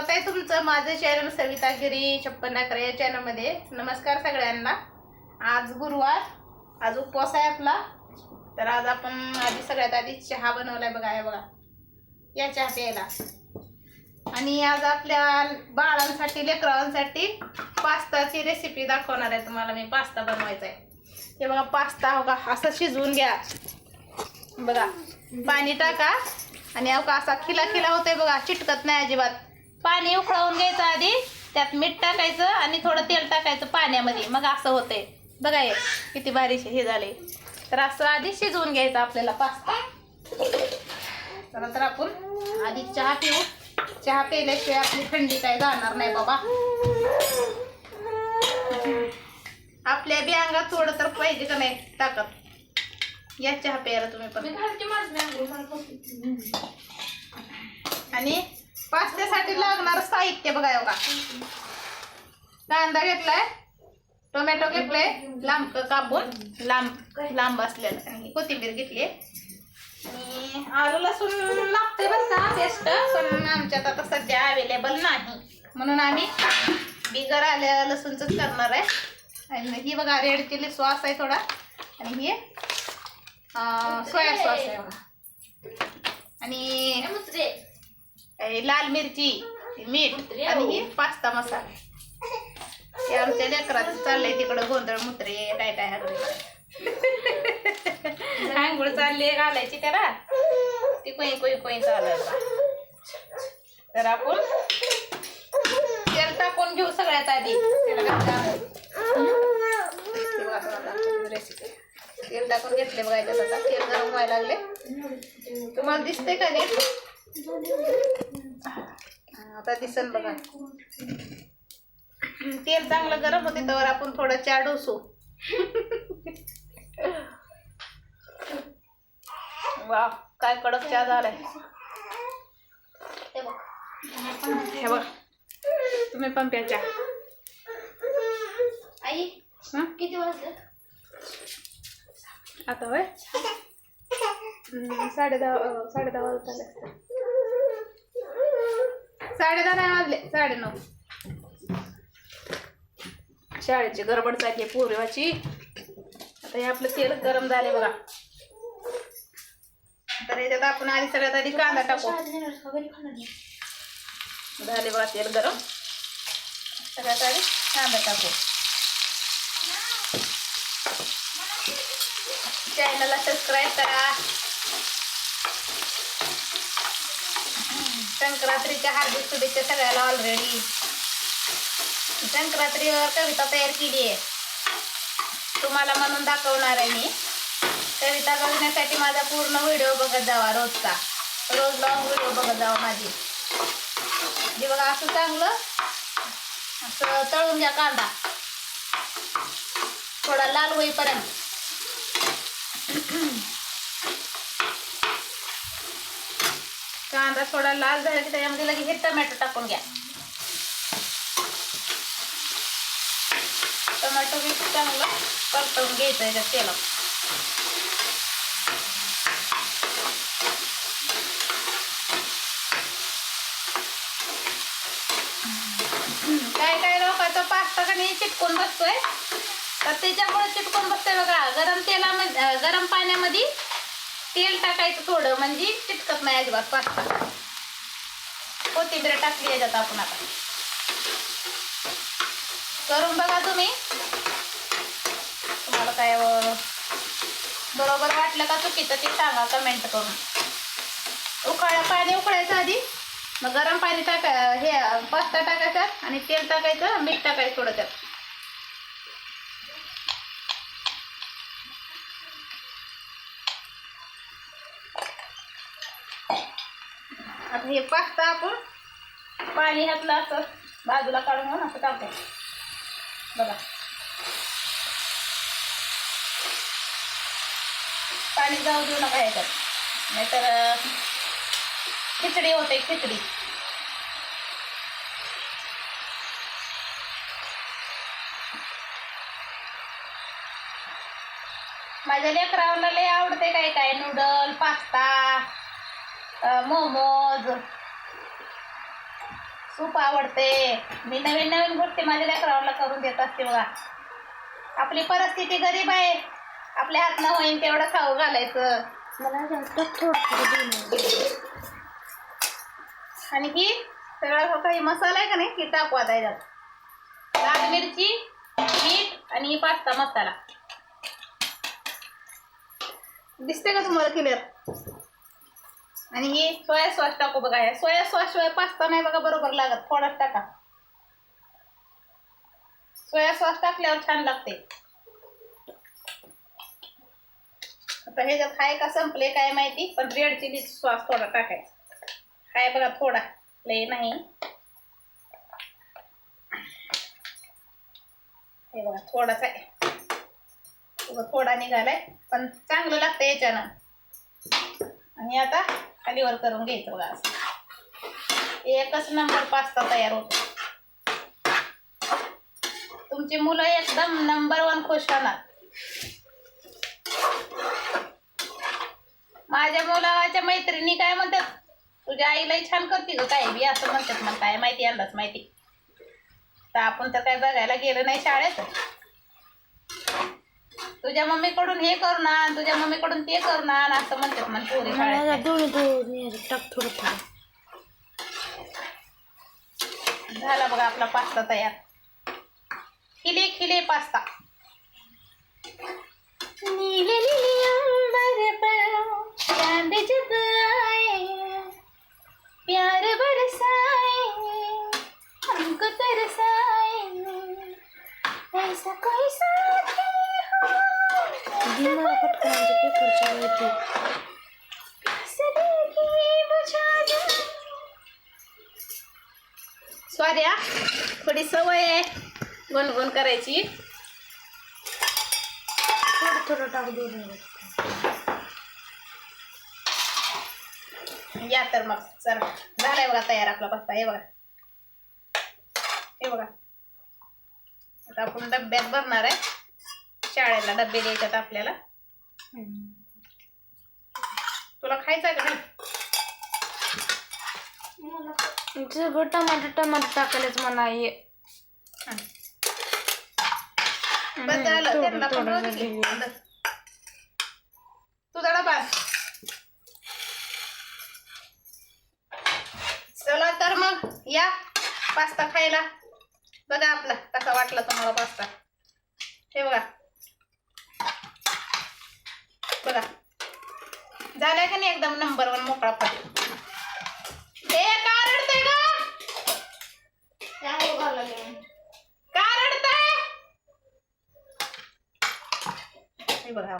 आता आहे तुमचं? माझं चॅनल सविता गिरी छप्पन अकरा या चॅनलमध्ये नमस्कार सगळ्यांना. आज गुरुवार. आज उपवास आहे आपला. तर आज आपण आधी सगळ्यात आधी चहा बनवलाय बघा आहे बघा. या चहा प्यायला आणि आज आपल्या बाळांसाठी लेकरांसाठी पास्ताची रेसिपी दाखवणार आहे तुम्हाला मी. पास्ता बनवायचा आहे. हे बघा पास्ता हो का? असं शिजवून घ्या. बघा पाणी टाका. आणि अहो का असा खिला खिला होतोय बघा. चिटकत नाही अजिबात. पाणी उकळवून घ्यायचं आधी त्यात मीठ टाकायचं आणि थोडं तेल टाकायचं पाण्यामध्ये. मग असं होतंय. बघा हे किती भारी हे झाले तर असं आधी शिजवून घ्यायचं आपल्याला पास्ता. चला तर आपण आधी चहा पिऊ. चहा प्यायल्याशिवाय आपली थंडी काय जाणार नाही बाबा. आपल्या बी अंगात थोडं तर पाहिजे का नाही ताकद. या चहा प्यायला तुम्ही पण. आणि पास्त्यासाठी लागणार साहित्य बघा बघा कांदा घेतलाय टोमॅटो घेतलाय लांब कापून लांब लांब असलेलं. आणि कोथिंबीर घेतली. आणि आलू लसूण लागते बरं का बेस्ट पण आमच्यात आता सध्या अवेलेबल नाही. म्हणून आम्ही बिगर आल्या लसूणच करणार आहे. आणि ही बघा रेड चिली सॉस आहे थोडा. आणि हे सोया सॉस आहे बघा. आणि लाल मिरची मीठ आणि ही. पास्ता मसाला. हे आमच्या लेकराचं चाललंय तिकडं गोंधळ मुत्रे काय काय हरवलं आंघोळ चालली घालायची त्याला. ती कोई कोई कोई चालायला तर आपण तेल टाकून घेऊ सगळ्यात आधी. रेसिपी तेल टाकून घेतले बघा याच्यात आता तेल गरम व्हायला लागले. तुम्हाला दिसते का नीट? हा, आता दिसन बघा. तेल चांगलं गरम होते तर आपण थोडं चहा डोसू. वा काय कडक चहा झालाय. हे बघ. हे बघ. तुम्ही पण प्या चहा. आई हं? किती वाजले? आता होय? साडे दहा साडे दहा वाजत साडे दहा नाही वाजले साडे नऊ शाळेची गडबड चालली आहे पोरवाची. आता हे आपलं तेल गरम झाले बघा. तर याच्यात आपण आधी सगळ्यात आधी कांदा टाकू. झाले बघा तेल गरम. सगळ्यात आधी कांदा टाकू. चॅनलला सबस्क्राईब करा. संक्रांतीच्या हार्दिक शुभेच्छा सगळ्याला ऑलरेडी संक्रांतीवर कविता तयार केली आहे. तुम्हाला म्हणून दाखवणार आहे मी. कविता बघण्यासाठी माझा पूर्ण व्हिडिओ बघत जावा रोजचा. रोज लॉंग व्हिडिओ बघत जावा माझी. जे बघा असं चांगलं असं तळून घ्या कांदा. थोडा लाल होईपर्यंत. कांदा थोडा लाल झाला की त्याच्यामध्ये लगेच हे टमॅटो टाकून घ्या. टोमॅटो बी चांगलं परतवून घ्यायचं याच्यात तेलात. काय काय लोकांचा पास्ता का नाही चिटकून बसतोय? तर त्याच्यामुळे चिटकून बसतोय बघा. गरम तेलामध्ये गरम पाण्यामध्ये तेल टाकायचं थोडं म्हणजे चिटकत नाही अजिबात पास्ता कोथिंबीर टाकली याच्यात आपण आता. करून बघा तुम्ही. तुम्हाला काय बरोबर वाटलं का चुकीचं ते सांगा कमेंट करून. उकळा पाणी उकळायचं आधी. मग गरम पाणी टाका हे पास्ता टाकायचा आणि तेल टाकायचं मीठ टाकायचं थोडं त्यात. आता हे पास्ता आपण. पाणी घातलं असं बाजूला काढून घेऊन असं टाकायचं बघा. पाणी जाऊ देऊ नका याच्यात. नाहीतर खिचडी होते खिचडी. माझ्या लेकराला लय आवडते काय काय? Noodle pasta. मोमोज. खूप आवडते. मी नवीन नवीन गोष्टी माझ्या लेकराला करून देत असते बघा. आपली परिस्थिती गरीब आहे. आपल्या हातनं होईन तेवढं खाऊ घालायचं. मला जास्त थोडं आणि ही सगळा जो काही मसाला आहे का नाही? ही टाकू आता याच्यात. लाल मिरची मीठ आणि पास्ता मसाला. दिसते का तुम्हाला क्लिअर आणि हे सोया सॉस टाकू बघा या सोया सॉस शिवाय पास्ता नाही बघा बरोबर लागत. थोडाच टाका. सोया सॉस टाकल्यावर छान लागते. आता हे जर खाय का संपले काय माहिती पण रेड चिली सॉस थोडा टाकायचा. खाय बघा थोडा लय नाही. हे बघा थोडाच आहे. थोडा निघालाय पण चांगलं लागतं याच्यानं. आणि आता खालीवर करून घ्यायचं बघा असं. एकच नंबर पास्ता तयार होतो. तुमची मुलं एकदम नंबर वन खुश होणार. माझ्या मुलाच्या मैत्रिणी काय म्हणतात? तुझ्या आईलाही छान करते ग काय बी असं म्हणतात मला काय माहिती अंदाज माहिती. तर आपण तर काय बघायला गेलो नाही शाळेत. तुझ्या मम्मीकडून हे करून आण तुझ्या मम्मीकडून ते करून आण असं म्हणतात मला पोरी मला शाळेत. दोन्ही दोन्ही टाक थोडं थोडं. झाला बघा आपला पास्ता तयार. खिले खिले पास्ता. नीले नीले अंबर पर चाँद जब आए प्यार बरसाए हमको तरसाए ऐसा कोई साथी दी मला पटकन आमच्या पेपरच्या. सॉरी हा थोडी सवय आहे गुणगुण करायची. थोडं थोडं टाक दोन्ही या तर मग चला. झालाय बघा तयार आपला पास्ता हे बघा. हे बघा. आता आपण डब्यात भरणार आहे. शाळेला डबे द्यायच्यात आपल्याला. तुला खायचा का नाही? सगळं टमाटर टमाटर टाकायलाच मला हं. बस. बस. तुझा डबा आण. चला तर मग या. पास्ता खायला. बघा आपला कसा वाटला तुम्हाला पास्ता. हे बघा. बघा. झालाय का नाही एकदम नंबर वन मोकळा पण हे का रडते का का रडताय हे बघा.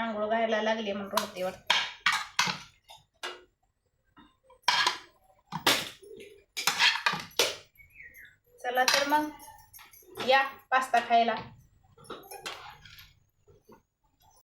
आंघोळ घायला लागली म्हणून रडते वाटत. चला तर मग या पास्ता खायला.